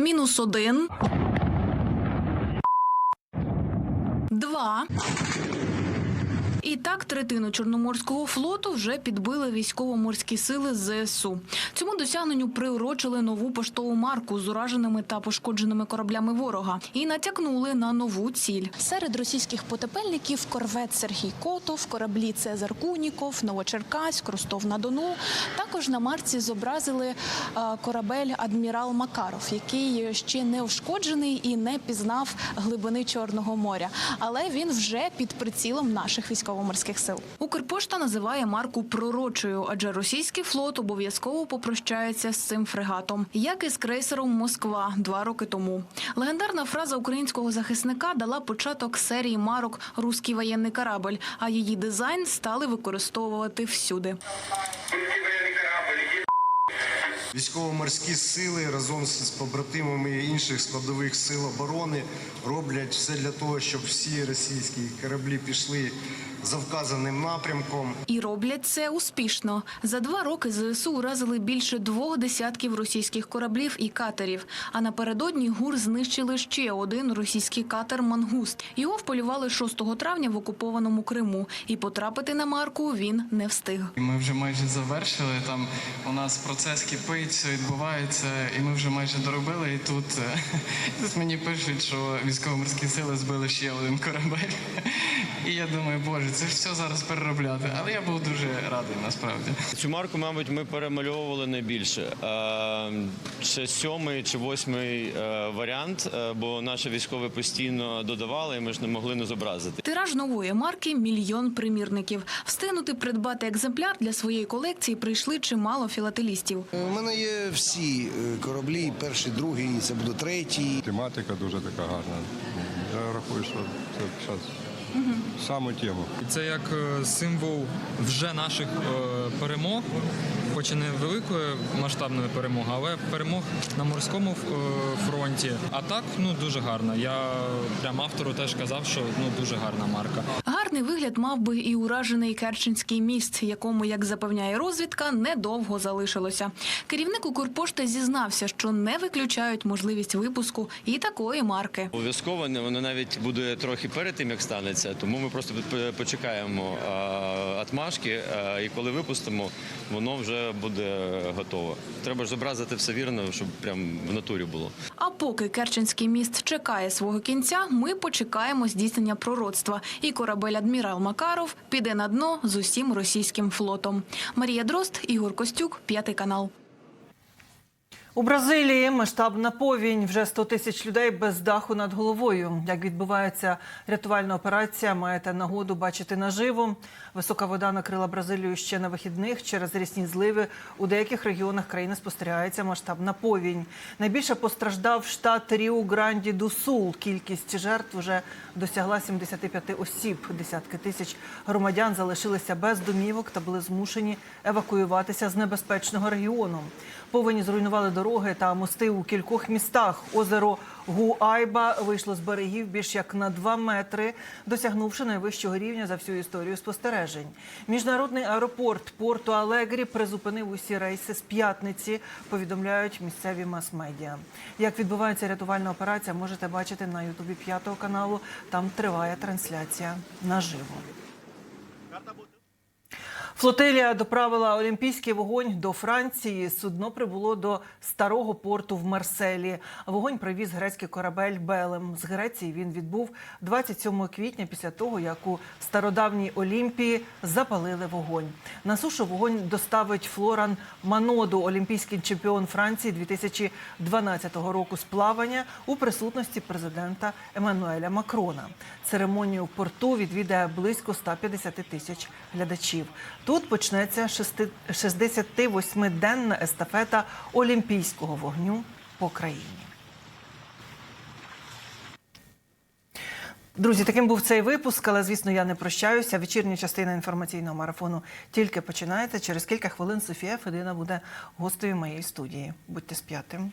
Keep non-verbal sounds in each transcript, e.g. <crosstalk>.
Мінус один. Два. І так третину Чорноморського флоту вже підбили військово-морські сили ЗСУ. Цьому досягненню приурочили нову поштову марку з ураженими та пошкодженими кораблями ворога і натякнули на нову ціль. Серед російських потепельників корвет Сергій Котов, кораблі Цезар Куніков, Новочеркаськ, Ростов на Дону. Також на марці зобразили е, корабель Адмірал Макаров, який ще не ушкоджений і не пізнав глибини Чорного моря. Але він вже під прицілом наших військово-морських сил. Укрпошта називає марку пророчою, адже російський флот обов'язково попрощається з цим фрегатом, як і з крейсером Москва два роки тому. Легендарна фраза українського захисника дала початок серії марок Руський воєнний корабль, а її дизайн стали використовувати всюди. Військово-морські сили разом з побратимами інших складових сил оборони роблять все для того, щоб всі російські кораблі пішли за вказаним напрямком. І роблять це успішно. За два роки ЗСУ уразили більше двох десятків російських кораблів і катерів. А напередодні ГУР знищили ще один російський катер Мангуст. Його вполювали 6 травня в окупованому Криму. І потрапити на марку він не встиг. Ми вже майже завершили. Там у нас процес кипить, все відбувається, і ми вже майже доробили. І тут, е, <laughs> тут мені пишуть, що військово-морські сили збили ще один корабель. <laughs> І я думаю, боже, це все зараз переробляти. Але я був дуже радий насправді. Цю марку, мабуть, ми перемальовували найбільше. Це сьомий чи восьмий е, варіант, е, бо наші військові постійно додавали, і ми ж не могли не зобразити. Тираж нової марки мільйон примірників. Встигнути придбати екземпляр для своєї колекції прийшли чимало філателістів. У мене є всі е, кораблі, перший, другий, це буде третій. Тематика дуже така гарна. Я рахую, що це зараз саме тему. Це як е, символ вже наших е, перемог, хоч і не великої масштабної перемоги, але перемог на морському е, фронті. А так ну дуже гарно. Я прям автору теж казав, що ну дуже гарна марка. Гарний вигляд мав би і уражений Керченський міст, якому, як запевняє розвідка, недовго залишилося. Керівник Укрпошти зізнався, що не виключають можливість випуску і такої марки. Обов'язково не- воно навіть буде трохи перед тим, як станеться, тому ми просто почекаємо атмашки, і коли випустимо, воно вже буде готово. Треба ж зобразити все вірно, щоб прям в натурі було. А поки Керченський міст чекає свого кінця, ми почекаємо здійснення пророцтва. І корабель адмірал Макаров піде на дно з усім російським флотом. Марія Дрозд, Ігор Костюк, п'ятий канал. У Бразилії масштабна повінь. Вже 100 тисяч людей без даху над головою. Як відбувається рятувальна операція, маєте нагоду бачити наживо. Висока вода накрила Бразилію ще на вихідних. Через рясні зливи у деяких регіонах країни спостерігається масштабна повінь. Найбільше постраждав штат Ріу Гранді ду Сул. Кількість жертв вже досягла 75 осіб. Десятки тисяч громадян залишилися без домівок та були змушені евакуюватися з небезпечного регіону. Повені зруйнували дороги та мости у кількох містах. Озеро Гуайба вийшло з берегів більш як на 2 метри, досягнувши найвищого рівня за всю історію спостережень. Міжнародний аеропорт Порту Алегрі призупинив усі рейси з п'ятниці. Повідомляють місцеві мас-медіа. Як відбувається рятувальна операція, можете бачити на Ютубі п'ятого каналу. Там триває трансляція наживо. Флотилія доправила олімпійський вогонь до Франції. Судно прибуло до старого порту в Марселі. Вогонь привіз грецький корабель Белем. З Греції він відбув 27 квітня після того, як у стародавній Олімпії запалили вогонь. На сушу вогонь доставить Флоран Маноду, олімпійський чемпіон Франції 2012 року з плавання у присутності президента Еммануеля Макрона. Церемонію в порту відвідає близько 150 тисяч глядачів. Тут почнеться шести- 68-денна естафета олімпійського вогню по країні. Друзі, таким був цей випуск, але звісно, я не прощаюся. Вечірня частина інформаційного марафону тільки починається. Через кілька хвилин Софія Федина буде гостею моєї студії. Будьте з п'ятим.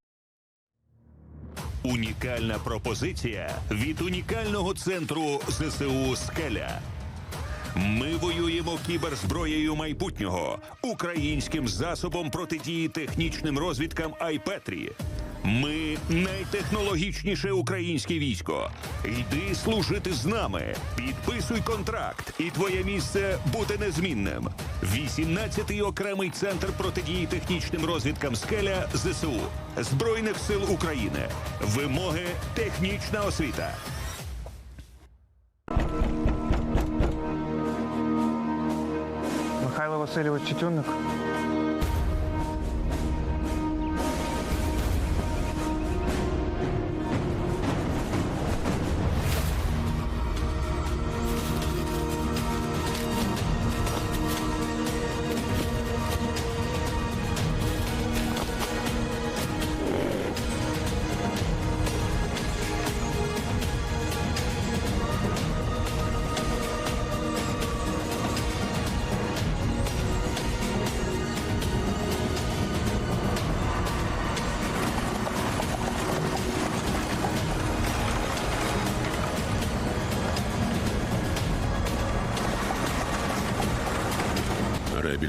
Унікальна пропозиція від унікального центру ЗСУ Скеля. Ми воюємо кіберзброєю майбутнього українським засобом протидії технічним розвідкам Айпетрі. Ми найтехнологічніше українське військо. Йди служити з нами. Підписуй контракт, і твоє місце буде незмінним. 18-й окремий центр протидії технічним розвідкам скеля ЗСУ Збройних сил України. Вимоги технічна освіта. Васильович Тютюнник.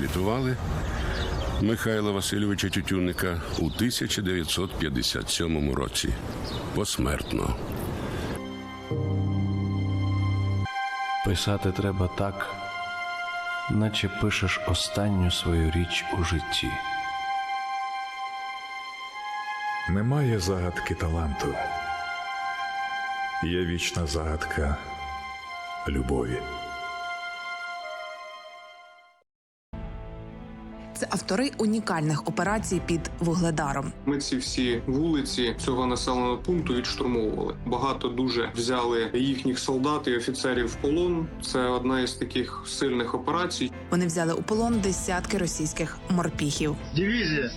Реабілітували Михайла Васильовича Тютюнника у 1957 році. Посмертно. Писати треба так, наче пишеш останню свою річ у житті. Немає загадки таланту. Є вічна загадка любові. Це автори унікальних операцій під вугледаром. Ми ці всі вулиці цього населеного пункту відштурмовували. Багато дуже взяли їхніх солдат і офіцерів в полон. Це одна із таких сильних операцій. Вони взяли у полон десятки російських морпіхів. Дивізія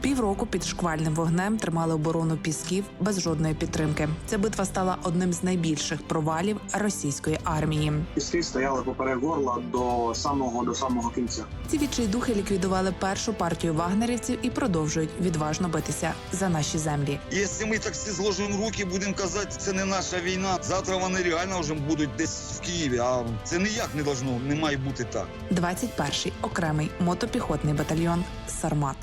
Півроку під шквальним вогнем тримали оборону пісків без жодної підтримки. Ця битва стала одним з найбільших провалів російської армії. Піски стояли поперек горла до самого до самого кінця. Ці відчайдухи ліквідували першу партію вагнерівців і продовжують відважно битися за наші землі. Якщо ми так всі зложимо руки, будемо казати, це не наша війна. Завтра вони реально вже будуть десь в Києві. А це ніяк не должно, не має бути так. 21-й окремий мотопіхотний батальйон Сармат.